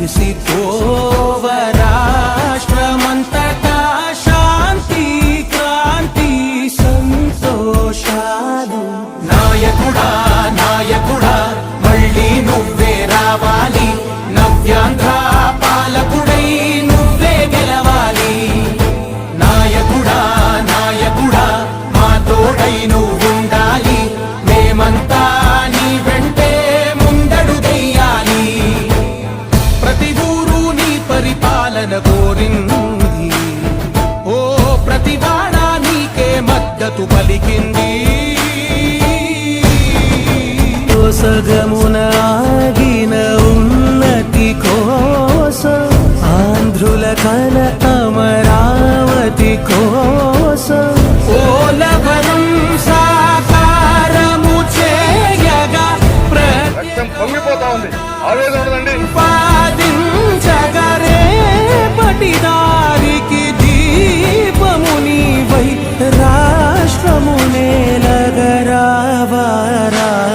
பரிசி போவரா? మద్దతు పలికింది సగమున ఆగిన ఉన్నతి కోసం ఆంధ్రుల కల అమరావతి కోసం. ఓలవరం సాకారము చేయగా రక్తం పొంగిపోతా ఉంది. ఆవేదన ఉందండి పాదించగరే పటిదారికి सारा